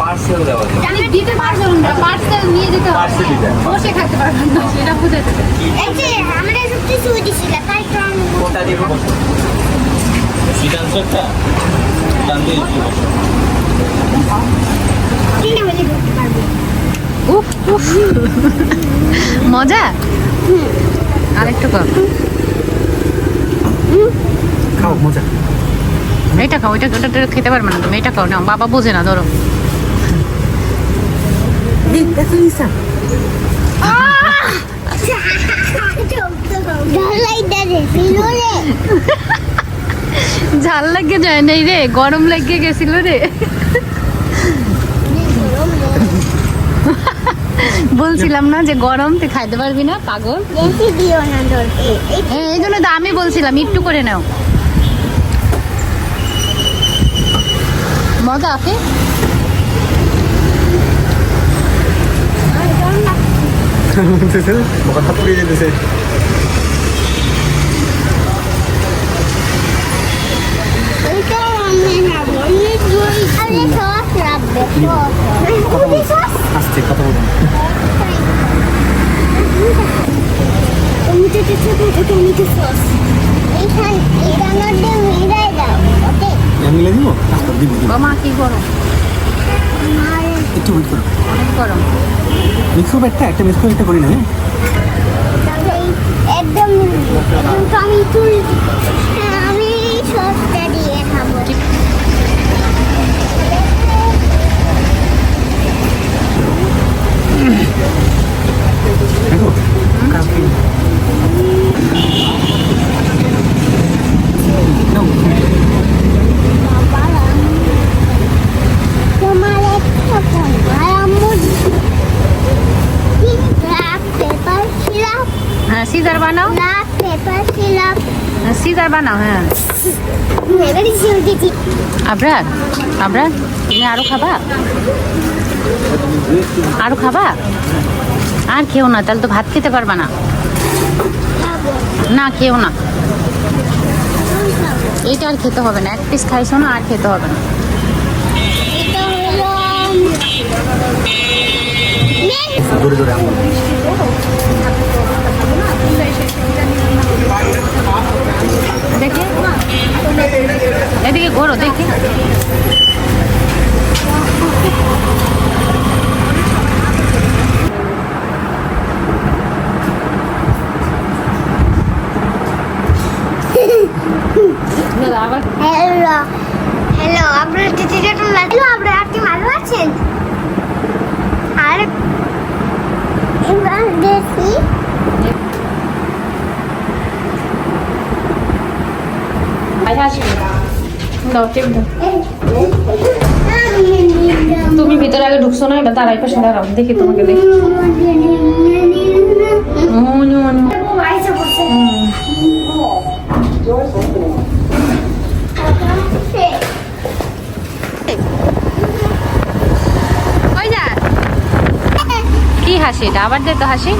Parcel দেওয়া আমি দিতে পার্সেল না পার্সেল নিয়ে যেতে হবে। পার্সেল বসে খেতে পারবেন সেটা আমি কোনটা দেব মজা আরেকটু কর খাও মজা এইটা খাও ওইটা ওটা খেতে পারবে না তুমি এটা খাও না বাবা বোঝে না ধরো দেখো ঝাল লাগে যায় নাই রে গরম লাগিয়ে গেছিল রে। বলছিলাম না যে গরম তুই খাইতে পারবি না পাগল। এই এই জন্য তো আমি বলছিলাম একটু করে নাও। মজা আছে? কথা পুড়িয়ে যেতেছে মধ্যে মিলাই দাও ওকে আমি মিলে দিব দিব বাবা কি গরম? আর একটু ওয়েট করো অনেক গরম? মিক্সুপ একটা একটা মিক্সুপ একটা করি না হ্যাঁ? একদম আমি সসটা দিয়ে খাব দেখো কাফি নাও তোমার একটা ফোন আর আম্মুর ব্ল্যাক পেপার সিরাপ হ্যাঁ সিজার বানাও ব্ল্যাক পেপার সিরাপ সিজার বানাও হ্যাঁ আবরার আবরার তুমি আরও খাবা? আরও খাবা? আর খেও না তাহলে তো ভাত খেতে পারবা না। না খেও না। এইটা আর খেতে হবে না। এক পিস খাইছো না আর খেতে হবে না। এটা হলো আবার হ্যালো হ্যালো আপনার লাগল আপনার আপনি ভালো আছেন? আর এবার দেখি। টেপ দাও তুমি ভিতরে আগে ঢুকছো না এবার তারাই পাশে দাঁড়াও। দেখি তোমাকে দেখি। হাসি এটা, আবার দেখো হাসি।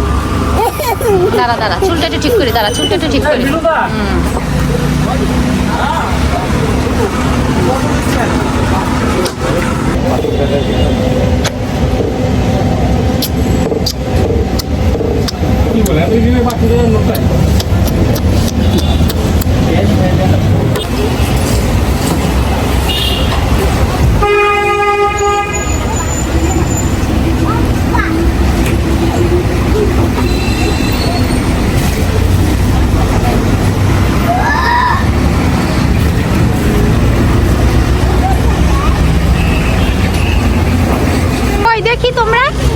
দাঁড়া দাঁড়া, চুলটা একটু ঠিক করি, দাঁড়া, চুলটা একটু ঠিক করি। কি বলে? আপনি বাকি কি তোমরা?